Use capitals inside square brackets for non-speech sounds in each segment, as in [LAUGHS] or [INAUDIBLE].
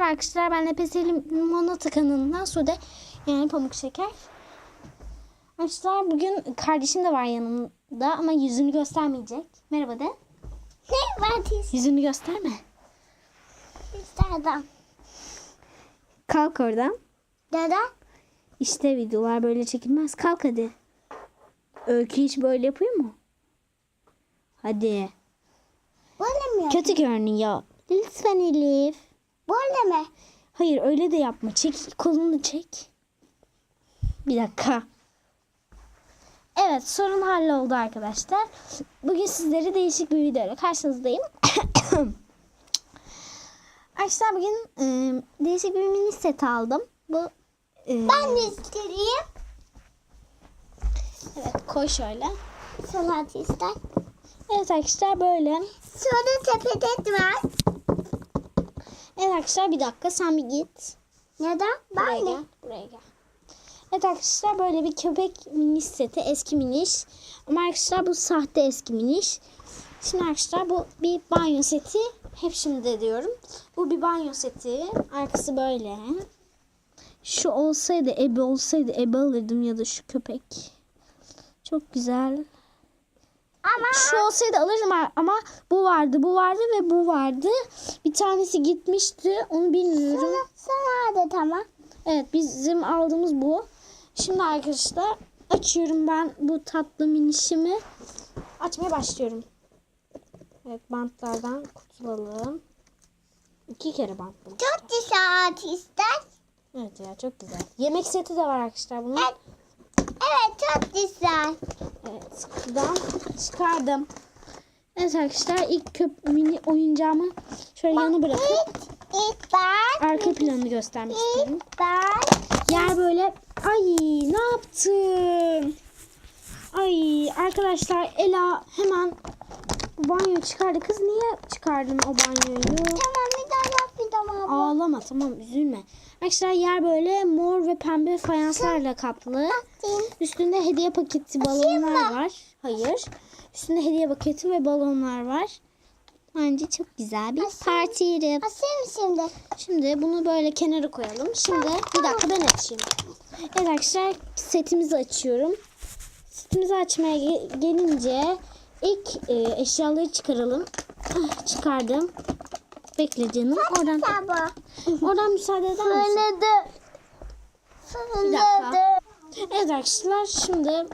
Merhaba arkadaşlar ben Lepeseli Limonata kanalından Sude yani Pamuk Şeker. Arkadaşlar bugün kardeşim de var yanımda ama yüzünü göstermeyecek. Merhaba de. Ne var Yüzünü gösterme. isterdim? Kalk oradan. Neden? İşte videolar böyle çekilmez. Kalk hadi. Öykü hiç böyle yapıyor mu? Hadi. Böyle mi? Kötü görünüyor. Lütfen Elif. Böyle mi? Hayır öyle de yapma. Çek kolunu çek. Bir dakika. Evet sorun halloldu arkadaşlar. Bugün sizlere değişik bir videoyla karşınızdayım. [COUGHS] arkadaşlar bugün e, değişik bir mini set aldım. Bu e, Ben de isteyeyim. evet koy şöyle. Salat ister. Evet arkadaşlar böyle. Sonra tepede var. Evet arkadaşlar bir dakika sen bir git. Neden? Buraya Ben de. gel. Buraya gel. Evet arkadaşlar böyle bir köpek miniş seti eski miniş. Ama arkadaşlar bu sahte eski miniş. Şimdi arkadaşlar bu bir banyo seti. Hep şimdi de diyorum. Bu bir banyo seti. Arkası böyle. Şu olsaydı ebe olsaydı ebe alırdım ya da şu köpek. Çok güzel. Ama Şu olsaydı alırdım ama bu vardı, bu vardı ve bu vardı. Bir tanesi gitmişti. Onu bilmiyorum. sana, sana da tamam. Evet bizim aldığımız bu. Şimdi arkadaşlar açıyorum ben bu tatlı minişimi. Açmaya başlıyorum. Evet bantlardan kurtulalım. İki kere bantladım. Çok da saat ister. Evet ya çok güzel. Yemek seti de var arkadaşlar bunun. Evet. Evet çok güzel. Evet buradan çıkardım. Evet arkadaşlar ilk köp mini oyuncağımı şöyle yana bırakıp İlk, ilk ben. arka planını göstermek istiyorum. Yer böyle ay ne yaptın? Ay arkadaşlar Ela hemen banyo çıkardı. Kız niye çıkardın o banyoyu? Tamam Ağlama tamam üzülme. Arkadaşlar yer böyle mor ve pembe fayanslarla kaplı. Üstünde hediye paketi balonlar var. Hayır. Üstünde hediye paketi ve balonlar var. Bence çok güzel bir parti yeri. Asayım şimdi. Şimdi bunu böyle kenara koyalım. Şimdi bir dakika ben açayım. Evet arkadaşlar setimizi açıyorum. Setimizi açmaya ge- gelince ilk e, eşyaları çıkaralım. Ah, Çıkardım. Bekle canım. Oradan oradan müsaade eder misin? Fırladı. Fırladı. Evet arkadaşlar şimdi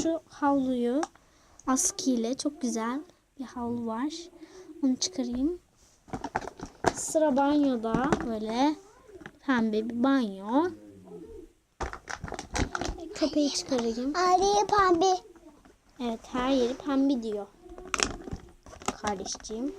şu havluyu askıyla çok güzel bir havlu var. Onu çıkarayım. Sıra banyoda böyle pembe bir banyo. Köpeği çıkarayım. Araya pembe. Evet her yeri pembe diyor. Kardeşciğim.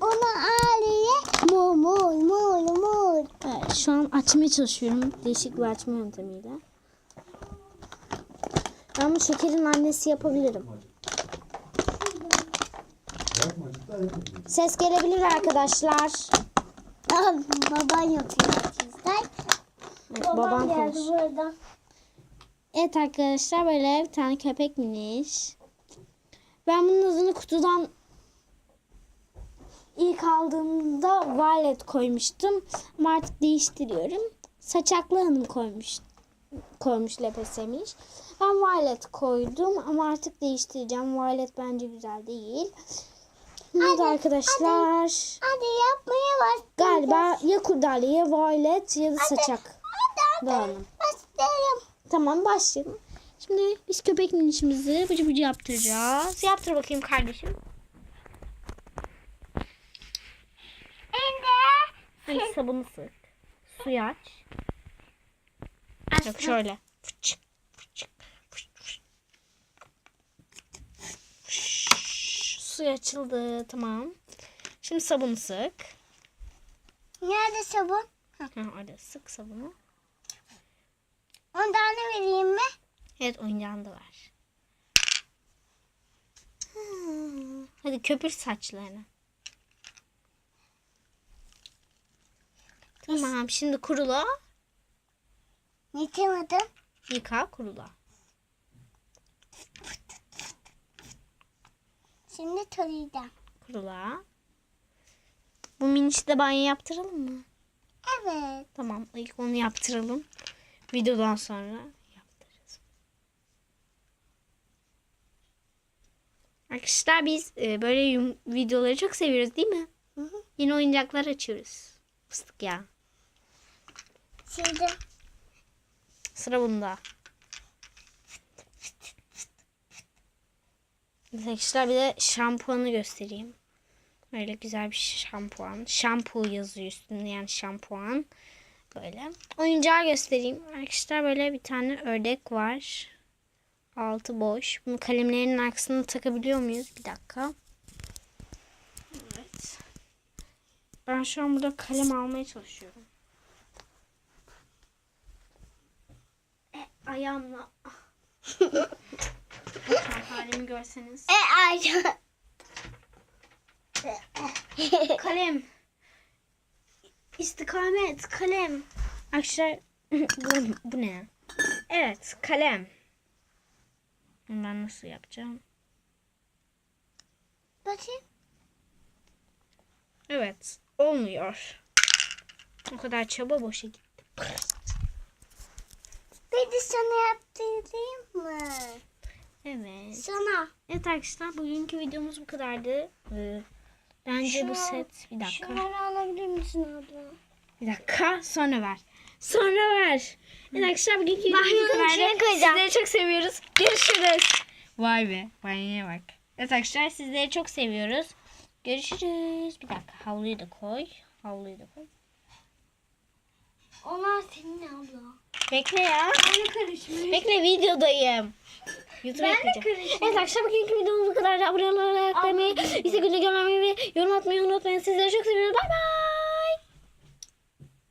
Ona araya mor mor mor mor. Evet, şu an açmaya çalışıyorum. Değişik bir açma yöntemiyle. Ben bu şekerin annesi yapabilirim. Ses gelebilir arkadaşlar. Ah, baban yapıyor. Evet, babam geldi konuş. burada. Evet arkadaşlar böyle bir tane köpek miniş. Ben bunun adını kutudan ilk aldığımda Violet koymuştum. Ama artık değiştiriyorum. Saçaklı hanım koymuş. Koymuş lepesemiş. Ben Violet koydum ama artık değiştireceğim. Violet bence güzel değil. Şimdi arkadaşlar Hadi yapmaya bak. galiba ya kurdale ya Violet ya da saçak. Hadi hadi. Hanım. Başlayalım. Tamam başlayalım. Şimdi biz köpek minişimizi bıcı bıcı yaptıracağız. Yaptır bakayım kardeşim. Şimdi. Sabunu sık. Suyu aç. Yok şöyle. Fıçık. Suyu açıldı. Tamam. Şimdi sabunu sık. Nerede sabun? Ha, orada sık sabunu. Ondan ne vereyim mi? Evet oyuncağında var. Hmm. Hadi köpür saçlarını. Tamam şimdi kurula. Yıkamadım. Yıka kurula. Şimdi tarayacağım. Kurula. Bu minişi de banyo yaptıralım mı? Evet. Tamam ilk onu yaptıralım. Videodan sonra yaptırırız. Arkadaşlar biz e, böyle videoları çok seviyoruz değil mi? Hı hı. Yeni oyuncaklar açıyoruz. Fıstık ya. Şimdi Sıra bunda. Arkadaşlar bir de şampuanı göstereyim. Böyle güzel bir şampuan. Şampu yazıyor üstünde yani şampuan. Böyle. Oyuncağı göstereyim. Arkadaşlar böyle bir tane ördek var. Altı boş. Bunu kalemlerinin arkasına takabiliyor muyuz? Bir dakika. Evet. Ben şu an burada kalem almaya çalışıyorum. E, ayağımla. Lütfen [LAUGHS] halimi görseniz. e Ayşe. Kalem. İstikamet. Kalem. Arkadaşlar [LAUGHS] bu, bu ne? Evet kalem. Ben nasıl yapacağım? Bakayım. Evet. Olmuyor. O kadar çaba boşa gitti. Bir de sana yaptırayım mı? Evet. Sana. Evet arkadaşlar bugünkü videomuz bu kadardı. Ee, bence bu Şu- set bir dakika. Şunları alabilir misin abla? Bir dakika sonra ver. Sonra ver. Evet arkadaşlar bugünkü videomuz bu. Sizleri çok seviyoruz. Görüşürüz. Vay be banyoya bak. Evet arkadaşlar sizleri çok seviyoruz. Görüşürüz. Bir dakika havluyu da koy. Havluyu da koy. Onlar senin abla. Bekle ya. Aynı karışmış. Bekle videodayım. YouTube'a Ben de karıştım. Evet arkadaşlar bugünkü videomuz bu kadar. Abone olarak beğenmeyi, güle görmeyi ve yorum atmayı unutmayın. Sizleri çok seviyoruz. Bay bay.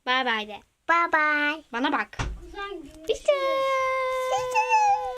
Bay bay de. Bye bye. Bana bak. Güzel Bitti.